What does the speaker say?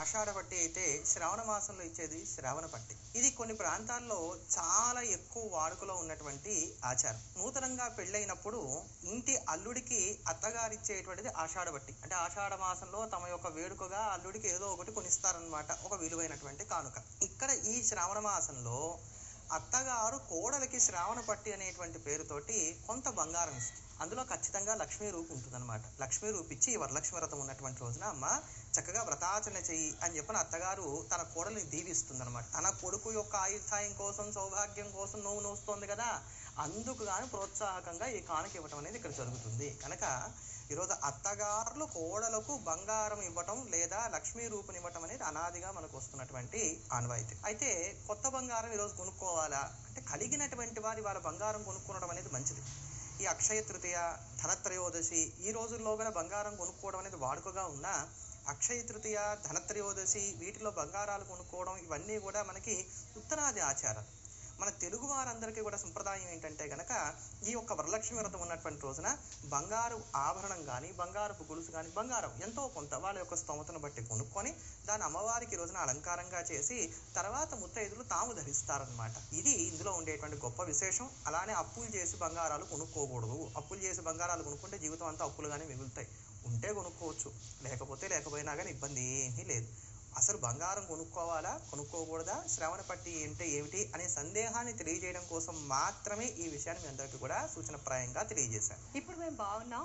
ఆషాఢ పట్టి అయితే శ్రావణ మాసంలో ఇచ్చేది శ్రావణ పట్టి. ఇది కొన్ని ప్రాంతాల్లో చాలా ఎక్కువ వాడుకలో ఉన్నటువంటి ఆచారం. నూతనంగా పెళ్ళైనప్పుడు ఇంటి అల్లుడికి అత్తగారు ఇచ్చేటువంటిది ఆషాఢ పట్టి. అంటే ఆషాఢ మాసంలో తమ యొక్క వేడుకగా అల్లుడికి ఏదో ఒకటి కొనిస్తారనమాట ఒక విలువైనటువంటి కానుక. ఇక్కడ ఈ శ్రావణ మాసంలో అత్తగారు కోడలికి శ్రావణ పట్టి అనేటువంటి పేరుతోటి కొంత బంగారం ఇస్తుంది. అందులో ఖచ్చితంగా లక్ష్మీ రూపు ఉంటుందన్నమాట. లక్ష్మీ రూపిచ్చి ఈ వరలక్ష్మి వ్రతం ఉన్నటువంటి రోజున అమ్మ చక్కగా వ్రతాచరణ చెయ్యి అని చెప్పిన అత్తగారు తన కోడలిని దీవిస్తుందన్నమాట. తన కొడుకు యొక్క ఆయుర్దాయం కోసం సౌభాగ్యం కోసం నోవు నోస్తోంది కదా. అందుకు గాను ప్రోత్సాహకంగా ఈ కానుక ఇవ్వటం అనేది ఇక్కడ జరుగుతుంది. కనుక ఈరోజు అత్తగారులు కోడలకు బంగారం ఇవ్వటం లేదా లక్ష్మీ రూపునివ్వటం అనేది అనాదిగా మనకు వస్తున్నటువంటి ఆనవాయితీ. అయితే కొత్త బంగారం ఈరోజు కొనుక్కోవాలా? అంటే కలిగినటువంటి వారి వాళ్ళ బంగారం కొనుక్కోవడం అనేది మంచిది. ఈ అక్షయ తృతీయ ధనత్రయోదశి ఈ రోజుల్లో గల బంగారం కొనుక్కోవడం అనేది వాడుకగా ఉన్నా అక్షయ తృతీయ ధనత్రయోదశి వీటిలో బంగారాలు కొనుక్కోవడం ఇవన్నీ కూడా మనకి ఉత్తరాది ఆచారం మన తెలుగు వారందరికీ కూడా సంప్రదాయం ఏంటంటే గనక ఈ యొక్క వరలక్ష్మి వ్రతం ఉన్నటువంటి రోజున బంగారు ఆభరణం కానీ బంగారపు గొలుసు కానీ బంగారం ఎంతో కొంత వాళ్ళ యొక్క స్తోమతను బట్టి కొనుక్కొని దాని అమ్మవారికి రోజున అలంకారంగా చేసి తర్వాత ముత్తైదులు తాము ధరిస్తారనమాట ఇది ఇందులో ఉండేటువంటి గొప్ప విశేషం. అలానే అప్పులు చేసి బంగారాలు కొనుక్కోకూడదు. అప్పులు చేసి బంగారాలు కొనుక్కుంటే జీవితం అంతా అప్పులుగానే మిగులుతాయి. ఉంటే కొనుక్కోవచ్చు. లేకపోతే లేకపోయినా కానీ ఇబ్బంది ఏమీ లేదు. అసలు బంగారం కొనుక్కోవాలా? కొనుక్కోకూడదా? శ్రవణ పట్టి అంటే ఏమిటి? అనే సందేహాన్ని తెలియజేయడం కోసం మాత్రమే ఈ విషయాన్ని మీ అందరికీ కూడా సూచనప్రాయంగా తెలియజేశాను. ఇప్పుడు మేము బాగున్నాం.